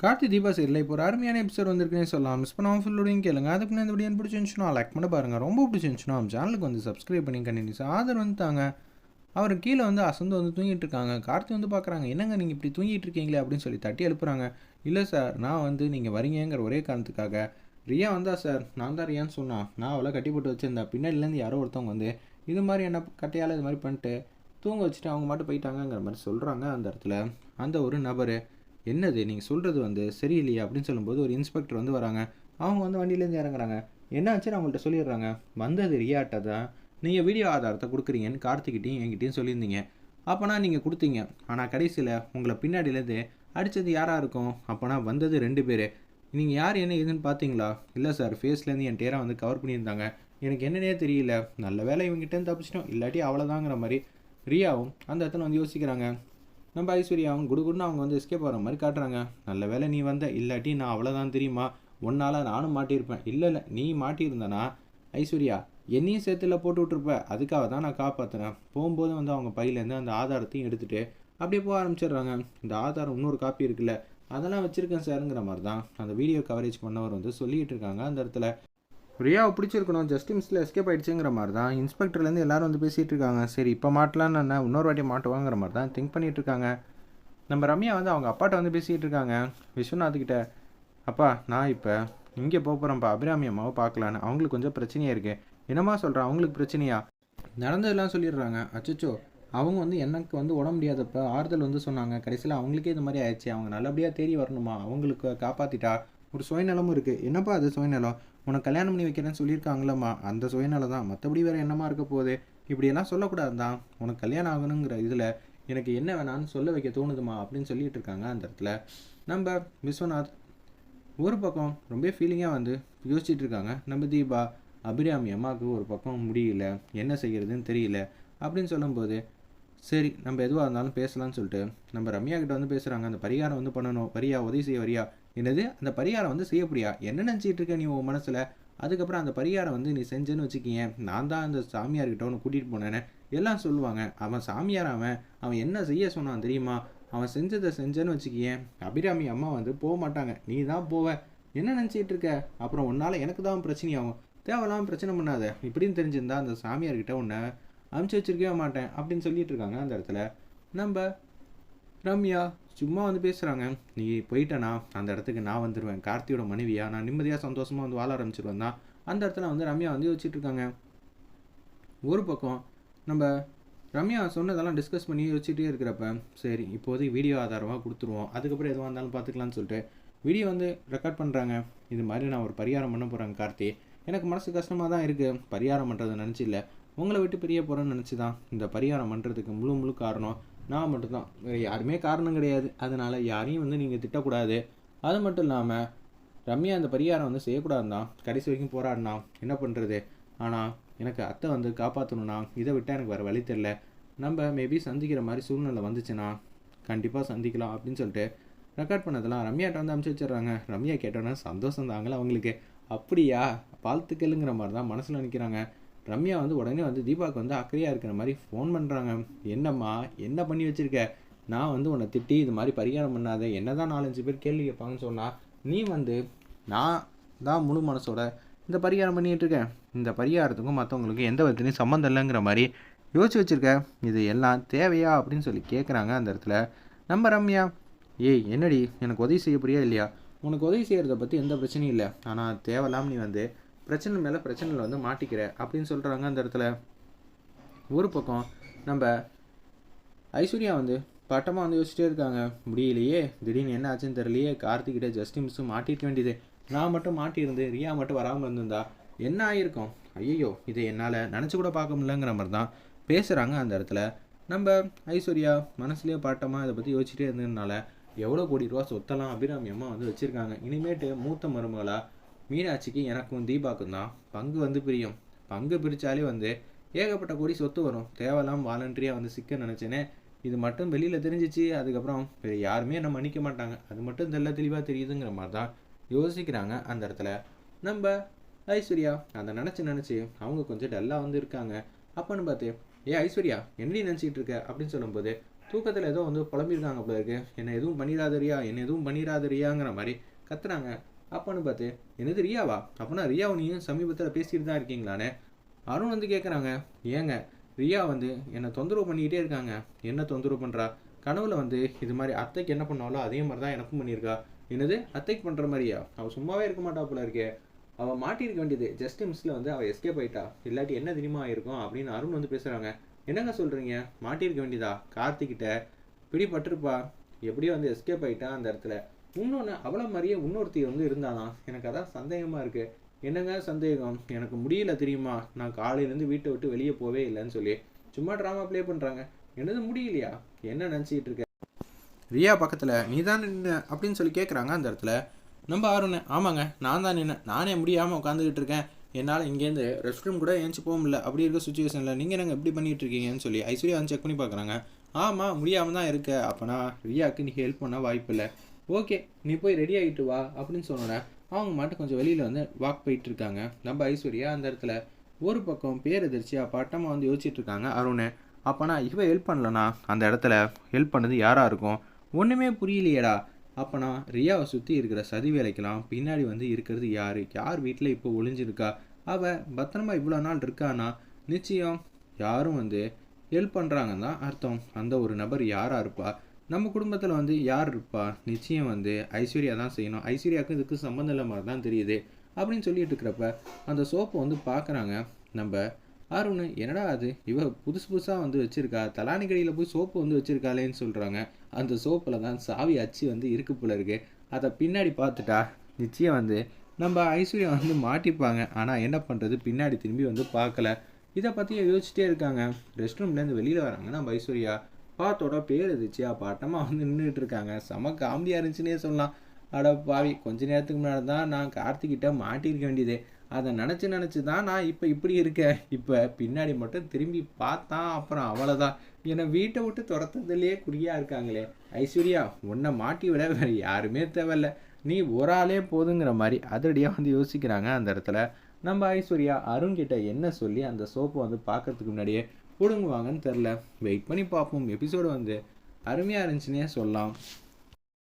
Karthi Deepa serial இப்போ ஒரு அருமையான எபிசோட் வந்திருக்குன்னு சொல்லலாம். மிஸ் பண்ணாமல் ஃபுல்லோடையும் கேளுங்க. அதுக்கு நான் இந்த வீடியோ பிடிச்சிருந்துச்சுன்னா லைக் பண்ண பாருங்கள் ரொம்ப பிடிச்சிருந்துச்சுன்னா நம்ம சேனலுக்கு வந்து சப்ஸ்கிரைப் பண்ணி கண்டினியூஸ் ஆதரவு வந்துட்டாங்க. அவர் கீழே வந்து அசந்து வந்து தூங்கிட்டு இருக்காங்க. கார்த்தி வந்து பார்க்குறாங்க என்னங்க நீங்கள் இப்படி தூங்கிட்டு இருக்கீங்களே? அப்படின்னு சொல்லி தட்டி எழுப்புறாங்க. இல்லை சார் நான் வந்து நீங்கள் வரீங்கிற ஒரே காரணத்துக்காக. ரியா வந்தா சார் நான் தான் ரியான்னு சொன்னான். நான் அவளை கட்டி போட்டு வச்சிருந்தேன். பின்னாடிலேருந்து யாரோ ஒருத்தவங்க வந்து இது மாதிரி என்ன கட்டையால் இது மாதிரி பண்ணிட்டு தூங்க வச்சுட்டு அவங்க மட்டும் போயிட்டாங்கங்கிற மாதிரி சொல்கிறாங்க அந்த இடத்துல. அந்த ஒரு நபர் என்னது நீங்கள் சொல்கிறது வந்து சரியில்லையா அப்படின்னு சொல்லும்போது ஒரு இன்ஸ்பெக்டர் வந்து வராங்க. அவங்க வந்து வண்டியிலேருந்து இறங்குறாங்க. என்ன ஆச்சுன்னு அவங்கள்ட்ட சொல்லிடுறாங்க. வந்தது ரியாட்ட தான். நீங்கள் வீடியோ ஆதாரத்தை கொடுக்குறீங்கன்னு கார்த்திகிட்டையும் என்கிட்டயும் சொல்லியிருந்தீங்க. அப்போனா நீங்கள் கொடுத்தீங்க. ஆனால் கடைசியில் உங்களை பின்னாடியிலேருந்து அடித்தது யாராக இருக்கும்? அப்போனா வந்தது ரெண்டு பேர். நீங்கள் யார் என்ன ஏதுன்னு பார்த்தீங்களா இல்லை சார் ஃபேஸ்லேருந்து என் டேராக வந்து கவர் பண்ணியிருந்தாங்க. எனக்கு என்னன்னே தெரியல. நல்ல வேலை இவங்ககிட்ட தப்பிச்சிட்டோம். இல்லாட்டி அவ்வளோதாங்கிற மாதிரி. ரியாவும் அந்த இடத்துல வந்து யோசிக்கிறாங்க. நம்ம ஐஸ்வர்யா அவங்க குடுகுடுன்னு அவங்க வந்து எஸ்கேப் ஆகிற மாதிரி காட்டுறாங்க. நல்ல வேலை நீ வந்த இல்லாட்டி நான் அவ்வளோதான் தெரியுமா? உன்னால் நானும் மாட்டியிருப்பேன். இல்லை இல்லை நீ மாட்டியிருந்தனா ஐஸ்வர்யா என்னையும் சேர்த்துல போட்டு விட்ருப்ப அதுக்காக தான் நான் காப்பாற்றுறேன் போகும்போது வந்து அவங்க பையிலேருந்து அந்த ஆதாரத்தையும் எடுத்துகிட்டு அப்படியே போக ஆரம்பிச்சிடுறாங்க. இந்த ஆதாரம் இன்னொரு காப்பி இருக்குல்ல அதெல்லாம் வச்சுருக்கேன் சாருங்கிற மாதிரி தான் அந்த வீடியோ கவரேஜ் பண்ணவர் வந்து சொல்லிகிட்டு இருக்காங்க அந்த இடத்துல. ரியாவை பிடிச்சிருக்கணும். ஜஸ்ட் எஸ்கேப் ஆகிடுச்சுங்கிற மாதிரி தான் இன்ஸ்பெக்டர்லேருந்து எல்லாரும் வந்து பேசிகிட்டு இருக்காங்க. சரி இப்போ மாட்டலான்னு என்ன? இன்னொரு வாட்டி மாட்டுவாங்கிற மாதிரி தான் திங்க் பண்ணிகிட்டு இருக்காங்க. நம்ம ரம்யா வந்து அவங்க அப்பாட்ட வந்து பேசிகிட்டு இருக்காங்க. விஸ்வநாத்கிட்ட அப்பா நான் இப்போ இங்கே போக போகிறேன்ப்பா அபிராமி அம்மாவை பார்க்கலான்னு. அவங்களுக்கு கொஞ்சம் பிரச்சனையாக இருக்குது என்னம்மா சொல்கிறேன் அவங்களுக்கு பிரச்சனையா? நடந்ததெல்லாம் சொல்லிடுறாங்க. அச்சச்சோ. அவங்க வந்து எனக்கு வந்து உடம்பு முடியாதப்ப ஆறுதல் வந்து சொன்னாங்க. கடைசியில் அவங்களுக்கே இந்த மாதிரி ஆயிடுச்சு. அவங்க நல்லபடியாக தேடி வரணுமா? அவங்களுக்கு காப்பாற்றிட்டா ஒரு சுயநலமும் இருக்குது என்னப்பா அது சுயநலம்? உனக்கு கல்யாணம் பண்ணி வைக்கிறேன்னு சொல்லியிருக்காங்களம்மா. அந்த சுயநலம் தான் மற்றபடி வேறு என்னமா இருக்க போகுது? இப்படியெல்லாம் சொல்லக்கூடாது தான் உனக்கு கல்யாணம் ஆகணுங்கிற இதில் எனக்கு என்ன வேணான்னு சொல்ல வைக்க தோணுதுமா? அப்படின்னு சொல்லிட்டு இருக்காங்க அந்த இடத்துல. நம்ம விஸ்வநாத் ஒரு பக்கம் ரொம்ப ஃபீலிங்காக வந்து யோசிச்சுட்டு இருக்காங்க. நம்ம தீபா அபிராமி அம்மாவுக்கு ஒரு பக்கம் முடியல. என்ன செய்கிறதுன்னு தெரியல. அப்படின்னு சொல்லும்போது சரி நம்ம எதுவாக இருந்தாலும் பேசலாம்னு சொல்லிட்டு நம்ம ரம்யா கிட்ட வந்து பேசுகிறாங்க அந்த பரிகாரம் வந்து பண்ணணும். வரியா உதவி செய்ய வரியா? என்னது? அந்த பரிகாரம் வந்து செய்யப்படியா? என்ன நினச்சிட்டு இருக்க நீ உன் மனசில்? அதுக்கப்புறம் அந்த பரிகாரம் வந்து நீ செஞ்சேன்னு வச்சுக்கிங்க நான் தான் அந்த சாமியார்கிட்ட ஒன்று கூட்டிகிட்டு போனேன்னு எல்லாம் சொல்லுவாங்க. அவன் சாமியார் அவன். அவன் என்ன செய்ய சொன்னான் தெரியுமா? அவன் செஞ்சதை செஞ்சேன்னு வச்சுக்கியேன் அபிராமி அம்மா வந்து போக மாட்டாங்க. நீ தான் போவ. என்ன நினச்சிட்டு இருக்க? அப்புறம் உன்னால் எனக்கு தான் பிரச்சனையாகும். தேவையில்லாமல் பிரச்சனை பண்ணாத. இப்படின்னு தெரிஞ்சிருந்தா அந்த சாமியார்கிட்ட உன்னை அனுப்பிச்சி வச்சிருக்கவே மாட்டேன் அப்படின்னு சொல்லிட்டு இருக்காங்க அந்த இடத்துல. நம்ம ரம்யா சும்மா வந்து பேசுகிறாங்க நீ போயிட்டேனா? அந்த இடத்துக்கு நான் வந்துடுவேன் கார்த்தியோட மனைவியா? நான் நிம்மதியாக சந்தோஷமாக வந்து வாழ ஆரம்பிச்சிருவேன் தான். அந்த இடத்துல வந்து ரம்யா வந்து யோசிச்சுட்ருக்காங்க. ஒரு பக்கம் நம்ம ரம்யா சொன்னதெல்லாம் டிஸ்கஸ் பண்ணி யோசிச்சுட்டே இருக்கிறப்ப சரி இப்போதைக்கு வீடியோ ஆதாரமாக கொடுத்துருவோம். அதுக்கப்புறம் எதுவாக இருந்தாலும் பார்த்துக்கலான்னு சொல்லிட்டு வீடியோ வந்து ரெக்கார்ட் பண்ணுறாங்க இது மாதிரி நான் ஒரு பரிகாரம் பண்ண போகிறேன் கார்த்தி. எனக்கு மனசு கஷ்டமாக தான் இருக்குது பரிகாரம் பண்ணுறதை நினச்சி இல்லை. உங்களை விட்டு பிரிய போகிறேன்னு நினச்சி தான் இந்த பரிகாரம் பண்ணுறதுக்கு முழு முழு காரணம். நான் மட்டும்தான். வேறு யாருமே காரணம் கிடையாது. அதனால் யாரையும் வந்து நீங்கள் திட்டக்கூடாது. அது மட்டும் இல்லாமல் ரம்யா அந்த பரிகாரம் வந்து செய்யக்கூடாதுதான். கடைசி வரைக்கும் போராடினா என்ன பண்ணுறது ஆனால் எனக்கு அத்தை வந்து காப்பாற்றணும்னா இதை விட்டால் எனக்கு வேறு வழி தெரில நம்ம மேபி சந்திக்கிற மாதிரி சூழ்நிலை வந்துச்சுன்னா கண்டிப்பாக சந்திக்கலாம் அப்படின்னு சொல்லிட்டு ரெக்கார்ட் பண்ணதெல்லாம் ரம்யாட்ட வந்து அனுப்பிச்சி வச்சிடுறாங்க. ரம்யா கேட்டோன்னா சந்தோஷம் தாங்களே அவங்களுக்கு. அப்படியா? வாழ்த்துக்கள்ங்கிற மாதிரி தான் மனசில் நிற்கிறாங்க ரம்யா வந்து உடனே வந்து தீபாவுக்கு வந்து அக்கறையாக இருக்கிற மாதிரி ஃபோன் பண்ணுறாங்க என்னம்மா என்ன பண்ணி வச்சுருக்க? நான் வந்து உன்னை திட்டி இது மாதிரி பரிகாரம் பண்ணாத. என்ன தான் நாலஞ்சு பேர் கேள்வி கேட்பாங்கன்னு சொன்னால் நீ வந்து நான் தான் முழு மனசோட இந்த பரிகாரம் பண்ணிகிட்டு இருக்கேன். இந்த பரிகாரத்துக்கும் மற்றவங்களுக்கும் எந்த விதத்துலையும் சம்மந்தம் இல்லைங்கிற மாதிரி யோசிச்சு வச்சுருக்க. இது எல்லாம் தேவையா அப்படின்னு சொல்லி கேட்குறாங்க அந்த இடத்துல நம்ம ரம்யா. ஏய் என்னடி எனக்கு உதவி செய்ய புரியா இல்லையா? உனக்கு உதவி செய்கிறத பற்றி எந்த பிரச்சனையும் இல்லை. ஆனால் தேவையில்லாமல் நீ வந்து பிரச்சனை மேலே பிரச்சனையில் வந்து மாட்டிக்கிற அப்படின்னு சொல்கிறாங்க அந்த இடத்துல. ஒரு பக்கம் நம்ம ஐஸ்வர்யா வந்து பட்டமாக வந்து யோசிச்சிட்டே இருக்காங்க. முடியலையே திடீர்னு என்ன ஆச்சுன்னு தெரியலையே கார்த்திகிட்ட ஜஸ்டி மிஸ்ஸும் மாட்டிருக்க வேண்டியது. நான் மட்டும் மாட்டியிருந்து ரியா மட்டும் வராமல் இருந்திருந்தா என்ன ஆகிருக்கும் ஐயோ இதை என்னால் நினச்சி கூட பார்க்க முடியலங்கிற மாதிரி தான் பேசுகிறாங்க அந்த இடத்துல. நம்ம ஐஸ்வர்யா மனசுலேயே பாட்டமாக இதை பற்றி யோசிச்சுட்டே இருந்ததுனால எவ்வளோ கோடி ரூபா சொத்தெல்லாம் அபிராமி அம்மா வந்து வச்சுருக்காங்க. இனிமேட்டு மூத்த மருமகளாக மீனாட்சிக்கு எனக்கும் தீபாக்கும் தான் பங்கு வந்து பிரியும். பங்கு பிரித்தாலே வந்து ஏகப்பட்ட கோடி சொத்து வரும். தேவையில்லாம் வாலண்டரியாக வந்து சிக்க நினச்சேனே. இது மட்டும் வெளியில் தெரிஞ்சிச்சு. அதுக்கப்புறம் வேறு யாருமே என்ன மன்னிக்க மாட்டாங்க. அது மட்டும் தெல்ல தெளிவாக தெரியுதுங்கிற மாதிரி தான் யோசிக்கிறாங்க அந்த இடத்துல. நம்ம ஐஸ்வர்யா அதை நினச்சி நினச்சி அவங்க கொஞ்சம் டல்லாக வந்து இருக்காங்க. அப்போன்னு பார்த்து ஏ ஐஸ்வர்யா என்னடி நினச்சிட்டு இருக்க? அப்படின்னு சொல்லும்போது தூக்கத்தில் ஏதோ வந்து புலம்பியிருக்காங்க போல இருக்கு. என்னை எதுவும் பண்ணிடாதரியா? என்ன என்னை எதுவும் பண்ணிடாதரியாங்கிற மாதிரி கத்துறாங்க. அப்போன்னு பார்த்து என்னது ரியாவா? அப்போனா ரியாவை நீயும் சமீபத்தில் பேசிட்டு தான் இருக்கீங்களானே? அருண் வந்து கேட்குறாங்க ஏங்க ரியா வந்து என்னை தொந்தரவு பண்ணிக்கிட்டே இருக்காங்க. என்ன தொந்தரவு பண்ணுறா கனவுல வந்து இது மாதிரி அத்தைக்கு என்ன பண்ணாலோ அதே மாதிரி தான் எனக்கும் பண்ணியிருக்கா. என்னது? அத்தைக்கு பண்ணுற மாதிரியா? அவள் சும்மாவே இருக்க மாட்டா போல இருக்கே. அவள் மாட்டியிருக்க வேண்டியது ஜஸ்ட் மிஸ்ல வந்து அவள் எஸ்கேப் ஆயிட்டா. இல்லாட்டி என்ன தெரியுமா ஆயிருக்கும்? அப்படின்னு அருண் வந்து பேசுகிறாங்க என்னங்க சொல்கிறீங்க மாட்டியிருக்க வேண்டியதா? கார்த்திக்கிட்ட பிடிபட்டிருப்பா. எப்படியோ வந்து எஸ்கேப் ஆயிட்டா அந்த இடத்துல. இன்னொன்று அவளை மாதிரியே இன்னொருத்தி வந்து இருந்தாதான் எனக்கு அதான் சந்தேகமாக இருக்குது என்னங்க சந்தேகம்? எனக்கு முடியல தெரியுமா? நான் காலையிலேருந்து வீட்டை விட்டு வெளியே போவே இல்லைன்னு சொல்லி. சும்மா ட்ராமா ப்ளே பண்ணுறாங்க என்னது முடியலையா? என்ன நினச்சிக்கிட்டு இருக்க? ரியா பக்கத்தில் நீ தான் நின்று அப்படின்னு சொல்லி கேட்குறாங்க அந்த இடத்துல. நம்ம ஆறுன்னு ஆமாங்க நான் தான் நின்று நானே முடியாமல் உட்காந்துக்கிட்டு இருக்கேன். என்னால் இங்கேருந்து ரெஸ்ட் ரூம் கூட ஏஞ்சி போக முடியல. அப்படி இருக்க சுச்சுவேஷனில் நீங்கள் என்னங்க எப்படி பண்ணிகிட்டு இருக்கீங்கன்னு சொல்லி ஐஸ்வர்யா வந்து செக் பண்ணி பார்க்குறாங்க. ஆமாம் முடியாமல் தான் இருக்க. அப்போனா ரியாவுக்கு நீ ஹெல்ப் பண்ண வாய்ப்பு இல்லை. ஓகே நீ போய் ரெடி ஆகிட்டு வா அப்படின்னு சொன்னோன்னே அவங்க மட்டும் கொஞ்சம் வெளியில் வந்து வாக் போயிட்டு இருக்காங்க நம்ம ஐஸ்வர்யா அந்த இடத்துல ஒரு பக்கம் பேரெதிர்ச்சியாக பட்டமாக வந்து யோசிச்சுட்டு இருக்காங்க அருண். அப்போனா இவ ஹெல்ப் பண்ணலனா? அந்த இடத்துல ஹெல்ப் பண்ணது யாராக இருக்கும்? ஒன்றுமே புரியலையேடா. அப்போனா ரியாவை சுற்றி இருக்கிற சதி வேலைக்கெல்லாம் பின்னாடி வந்து இருக்கிறது யார்? யார் வீட்டில் இப்போ ஒளிஞ்சிருக்கா? அவள் பத்திரமா இவ்வளோ நாள் இருக்கானா? நிச்சயம் யாரும் வந்து ஹெல்ப் பண்ணுறாங்கன்னு தான் அர்த்தம். அந்த ஒரு நபர் யாராக இருப்பா? நம்ம குடும்பத்தில் வந்து யார் இருப்பா? நிச்சயம் வந்து ஐஸ்வர்யா தான் செய்யணும். ஐஸ்வர்யாவுக்கு இதுக்கு சம்மந்தம் இல்லை மாதிரி தான் தெரியுது அப்படின்னு சொல்லிட்டு இருக்கிறப்ப அந்த சோப்பை வந்து பார்க்குறாங்க நம்ம அருண் என்னடா அது? இவ புதுசு புதுசாக வந்து வச்சுருக்கா. தலாணி கடையில் போய் சோப்பு வந்து வச்சுருக்காளேன்னு சொல்கிறாங்க அந்த சோப்பில் தான் சாவி அச்சு வந்து இருக்கு போல இருக்கு. அதை பின்னாடி பார்த்துட்டா நிச்சயம் வந்து நம்ம ஐஸ்வர்யா வந்து மாட்டிப்பாங்க. ஆனால் என்ன பண்ணுறது பின்னாடி திரும்பி வந்து பார்க்கல. இதை பற்றி யோசிச்சுட்டே இருக்காங்க. ரெஸ்ட் ரூம்லேருந்து வெளியில் வராங்க நம்ம ஐஸ்வர்யா பாத்தோட பேர் எதிர்ச்சியா பாட்டமாக வந்து நின்றுட்டு இருக்காங்க செம காமெடியாக இருந்துச்சுன்னே சொல்லலாம். அட பாவி கொஞ்ச நேரத்துக்கு முன்னாடி தான் நான் கார்த்திகிட்ட மாட்டியிருக்க வேண்டியது. அதை நினச்சி நினச்சி தான் நான் இப்போ இப்படி இருக்கேன். இப்போ பின்னாடி மட்டும் திரும்பி பார்த்தான் அப்புறம் அவ்வளோதான் என்னை வீட்டை விட்டு துரத்துறதுலேயே குறியாக இருக்காங்களே. ஐஸ்வர்யா உன்னை மாட்டி விட வேறு யாருமே தேவையில்ல. நீ ஒரு ஆளே போதுங்கிற மாதிரி அதிரடியாக வந்து யோசிக்கிறாங்க அந்த இடத்துல. நம்ம ஐஸ்வர்யா அருண்கிட்ட என்ன சொல்லி அந்த சோப்பை வந்து பார்க்கறதுக்கு முன்னாடியே பிடுங்குவாங்கன்னு தெரில வெயிட் பண்ணி பார்ப்போம். எபிசோடு வந்து அருமையாக இருந்துச்சுன்னே சொல்லலாம்.